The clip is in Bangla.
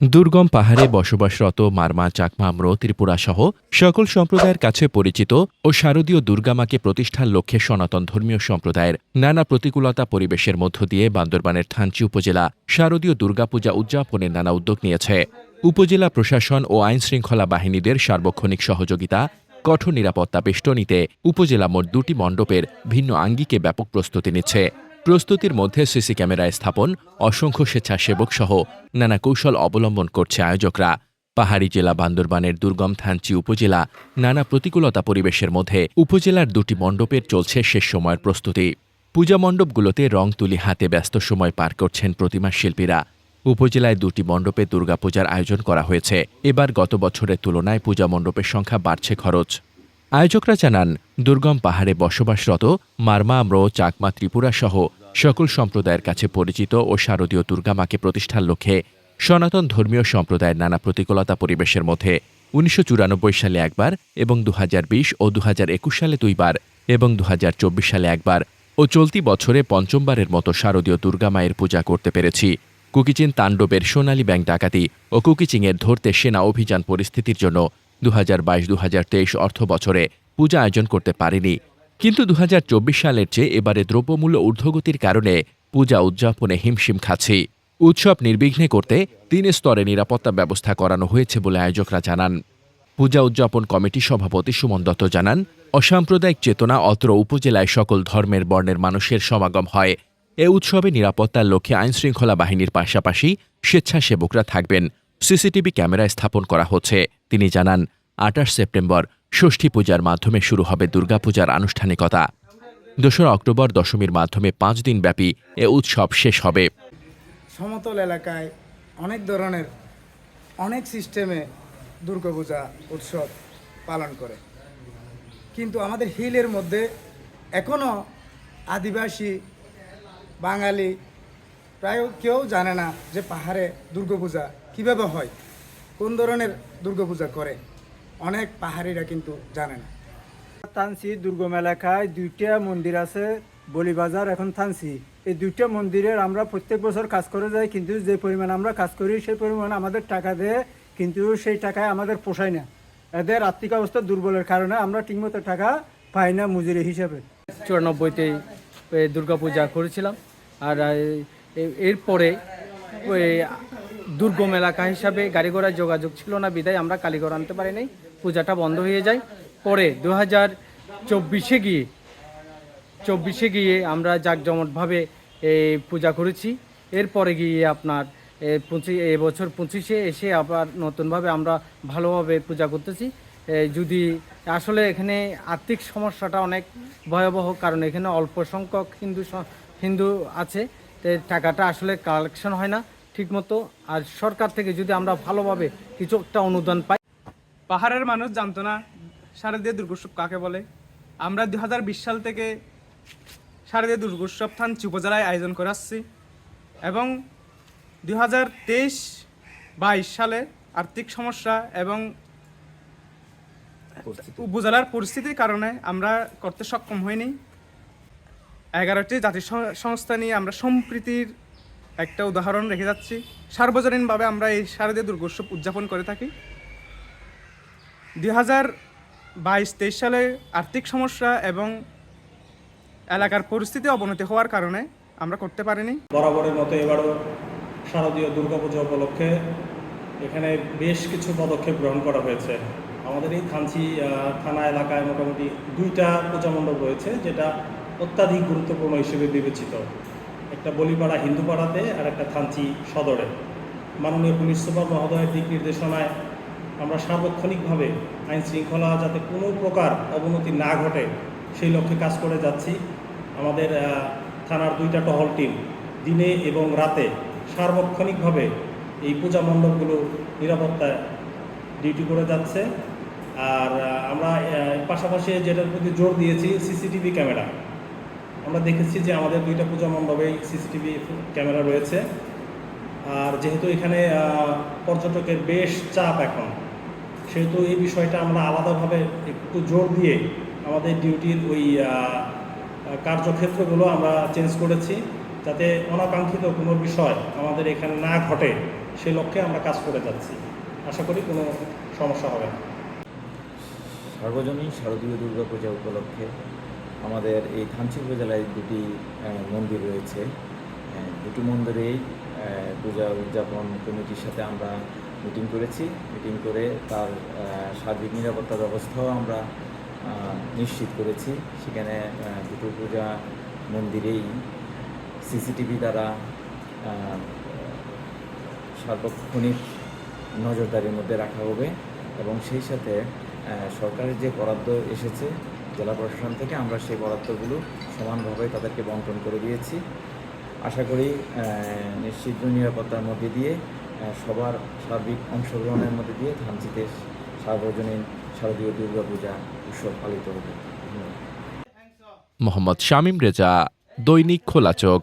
দুর্গম পাহাড়ে বসবাসরত মারমা, চাকমা আম্র ত্রিপুরা সহ সকল সম্প্রদায়ের কাছে পরিচিত ও শারদীয় দুর্গামাকে প্রতিষ্ঠার লক্ষ্যে সনাতন ধর্মীয় সম্প্রদায়ের নানা প্রতিকূলতা পরিবেশের মধ্য দিয়ে বান্দরবানের থানচি উপজেলা শারদীয় দুর্গাপূজা উদযাপনের নানা উদ্যোগ নিয়েছে। উপজেলা প্রশাসন ও আইন শৃঙ্খলা বাহিনীদের সার্বক্ষণিক সহযোগিতা, কঠোর নিরাপত্তা বেষ্টনীতে উপজেলা মোট দুটি মণ্ডপের ভিন্ন আঙ্গিকে ব্যাপক প্রস্তুতি নিচ্ছে। প্রস্তুতির মধ্যে সিসি ক্যামেরায় স্থাপন, অসংখ্য স্বেচ্ছাসেবক সহ নানা কৌশল অবলম্বন করছে আয়োজকরা। পাহাড়ি জেলা বান্দরবানের দুর্গম থানচি উপজেলা নানা প্রতিকূলতা পরিবেশের মধ্যে উপজেলার দুটি মণ্ডপের চলছে শেষ সময়ের প্রস্তুতি। পূজা মণ্ডপগুলোতে রং তুলি হাতে ব্যস্ত সময় পার করছেন প্রতিমা শিল্পীরা। উপজেলায় দুটি মণ্ডপে দুর্গাপূজার আয়োজন করা হয়েছে। এবার গত বছরের তুলনায় পূজা মণ্ডপের সংখ্যা বাড়ছে খরচ। আয়োজকরা জানান, দুর্গম পাহাড়ে বসবাসরত মারমা, আম্র, চাকমা, ত্রিপুরা সহ সকল সম্প্রদায়ের কাছে পরিচিত ও শারদীয় দুর্গামাকে প্রতিষ্ঠার লক্ষ্যে সনাতন ধর্মীয় সম্প্রদায়ের নানা প্রতিকূলতা পরিবেশের মধ্যে উনিশশো চুরানব্বই সালে একবার এবং দুহাজার বিশ ও দুহাজার একুশ সালে দুইবার এবং দুহাজার চব্বিশ সালে একবার ও চলতি বছরে পঞ্চমবারের মতো শারদীয় দুর্গা মায়ের পূজা করতে পেরেছি। কুকিচিন তাণ্ডবের সোনালী ব্যাংক ডাকাতি ও কুকিচিংয়ের ধরতে সেনা অভিযান পরিস্থিতির জন্য দু হাজার বাইশ দু হাজার তেইশ অর্থ বছরে পূজা আয়োজন করতে পারেনি। কিন্তু দু হাজার চব্বিশ সালের চেয়ে এবারে দ্রব্যমূল্য ঊর্ধ্বগতির কারণে পূজা উদযাপনে হিমশিম খাচ্ছি। উৎসব নির্বিঘ্নে করতে তিন স্তরে নিরাপত্তা ব্যবস্থা করানো হয়েছে বলে আয়োজকরা জানান। পূজা উদযাপন কমিটি সভাপতি সুমন দত্ত জানান, অসাম্প্রদায়িক চেতনা অত্র উপজেলায় সকল ধর্মের বর্ণের মানুষের সমাগম হয়। এ উৎসবে নিরাপত্তার লক্ষ্যে আইনশৃঙ্খলা বাহিনীর পাশাপাশি স্বেচ্ছাসেবকরা থাকবেন। সিসিটিভি ক্যামেরায় স্থাপন করা হচ্ছে। তিনি জানান, আঠাশ সেপ্টেম্বর ষষ্ঠী পূজার মাধ্যমে শুরু হবে দুর্গাপূজার আনুষ্ঠানিকতা। দোসরা অক্টোবর দশমীর মাধ্যমে পাঁচ দিনব্যাপী এ উৎসব শেষ হবে। সমতল এলাকায় অনেক ধরনের, অনেক সিস্টেমে দুর্গাপূজা উৎসব পালন করে। কিন্তু আমাদের হিলের মধ্যে এখনও আদিবাসী, বাঙালি প্রায় কেউ জানে না যে পাহাড়ে দুর্গাপূজা কীভাবে হয় কোন ধরনের দুর্গাপূজা করে। অনেক পাহাড়িরা কিন্তু জানে না। থানসি দুর্গম এলাকায় দুইটা মন্দির আছে বলিবাজার এখন থানসি এই দুইটা মন্দিরের আমরা প্রত্যেক বছর কাজ করে যাই কিন্তু যে পরিমাণ আমরা কাজ করি সেই পরিমাণ আমাদের টাকা দেয় কিন্তু সেই টাকায় আমাদের পোষায় না। এদের আর্থিক অবস্থা দুর্বলের কারণে আমরা ঠিকমতো টাকা পাই না মজুরি হিসাবে। চুরানব্বইতে দুর্গা পূজা করেছিলাম আর এরপরে দুর্গম এলাকা হিসাবে গাড়ি ঘোড়ার যোগাযোগ ছিল না, বিদায় আমরা কালীঘর আনতে পারি নাই পূজাটা বন্ধ হয়ে যায়। পরে দু হাজার চব্বিশে গিয়ে চব্বিশে গিয়ে আমরা জাঁকজমটভাবে এই পূজা করেছি। এরপরে গিয়ে আপনার পঁচিশ এবছর পঁচিশে এসে আবার নতুনভাবে আমরা ভালোভাবে পূজা করতেছি। যদি আসলে এখানে আর্থিক সমস্যাটা অনেক ভয়াবহ, কারণ এখানে অল্প সংখ্যক হিন্দু হিন্দু আছে। টাকাটা আসলে কালেকশন হয় না ঠিকমতো। আর সরকার থেকে যদি আমরা ভালোভাবে কিছু একটা অনুদান পাই। পাহাড়ের মানুষ জানতো না শারদীয় দুর্গোৎসব কাকে বলে? আমরা দু হাজার বিশ সাল থেকে শারদীয় দুর্গোৎসব থানচি উপজেলায় আয়োজন করে আসছি এবং দু হাজার তেইশ বাইশ সালে আর্থিক সমস্যা এবং উপজেলার পরিস্থিতির কারণে আমরা করতে সক্ষম হইনি। এগারোটি জাতি সং- সংস্থা নিয়ে আমরা সম্প্রীতির একটা উদাহরণ রেখে যাচ্ছি। সার্বজনীনভাবে আমরা এই শারদীয় দুর্গোৎসব উদযাপন করে থাকি। দুই হাজার বাইশ তেইশ সালে আর্থিক সমস্যা এবং এলাকার পরিস্থিতি অবনতি হওয়ার কারণে আমরা করতে পারিনি। বরাবরের মতো এবারও শারদীয় দুর্গাপূজা উপলক্ষে এখানে বেশ কিছু পদক্ষেপ গ্রহণ করা হয়েছে। আমাদের এই থানচি থানা এলাকায় মোটামুটি দুইটা পূজা মণ্ডপ রয়েছে, যেটা অত্যাধিক গুরুত্বপূর্ণ হিসেবে বিবেচিত। একটা বলিপাড়া হিন্দু পাড়াতে আর একটা থানচি সদরে। মাননীয় পুলিশ সুপার মহোদয়ের দিক নির্দেশনায় আমরা সার্বক্ষণিকভাবে আইন শৃঙ্খলা যাতে কোনো প্রকার অবনতি না ঘটে, সেই লক্ষ্যে কাজ করে যাচ্ছি। আমাদের থানার দুইটা টহল টিম দিনে এবং রাতে সার্বক্ষণিকভাবে এই পূজা মণ্ডপগুলো নিরাপত্তায় ডিউটি করে যাচ্ছে। আর আমরা পাশাপাশি যেটার প্রতি জোর দিয়েছি, সিসিটিভি ক্যামেরা। আমরা দেখেছি যে আমাদের দুইটা পূজা মণ্ডপেই সিসিটিভি ক্যামেরা রয়েছে। আর যেহেতু এখানে পর্যটকের বেশ চাপ এখন, সেহেতু এই বিষয়টা আমরা আলাদাভাবে একটু জোর দিয়ে আমাদের ডিউটির ওই কার্যক্ষেত্রগুলো আমরা চেঞ্জ করেছি যাতে অনাকাঙ্ক্ষিত কোনো বিষয় আমাদের এখানে না ঘটে সেই লক্ষ্যে আমরা কাজ করে যাচ্ছি। আশা করি কোনো সমস্যা হবে না। সার্বজনীন শারদীয় দুর্গাপূজা উপলক্ষে আমাদের এই থানচি উপজেলায় দুটি মন্দির রয়েছে। দুটি মন্দিরেই পূজা উদযাপন কমিটির সাথে আমরা মিটিং করেছি। মিটিং করে তার সার্বিক নিরাপত্তা ব্যবস্থাও আমরা নিশ্চিত করেছি। সেখানে দুটো পূজা মন্দিরেই সিসিটিভি দ্বারা সার্বক্ষণিক নজরদারির মধ্যে রাখা হবে এবং সেই সাথে সরকারের যে বরাদ্দ এসেছে জেলা প্রশাসন থেকে আমরা সেই বরাদ্দগুলো সমানভাবে তাদেরকে বন্টন করে দিয়েছি। আশা করি নিশ্চিত নিরাপত্তার মধ্যে দিয়ে সবার সার্বিক অংশগ্রহণের মধ্যে দিয়ে ধানচিতে সার্বজনীন শারদীয় দুর্গাপূজা উৎসব পালিত হবে। মোহাম্মদ শামীম রেজা, দৈনিক খোলা চোখ।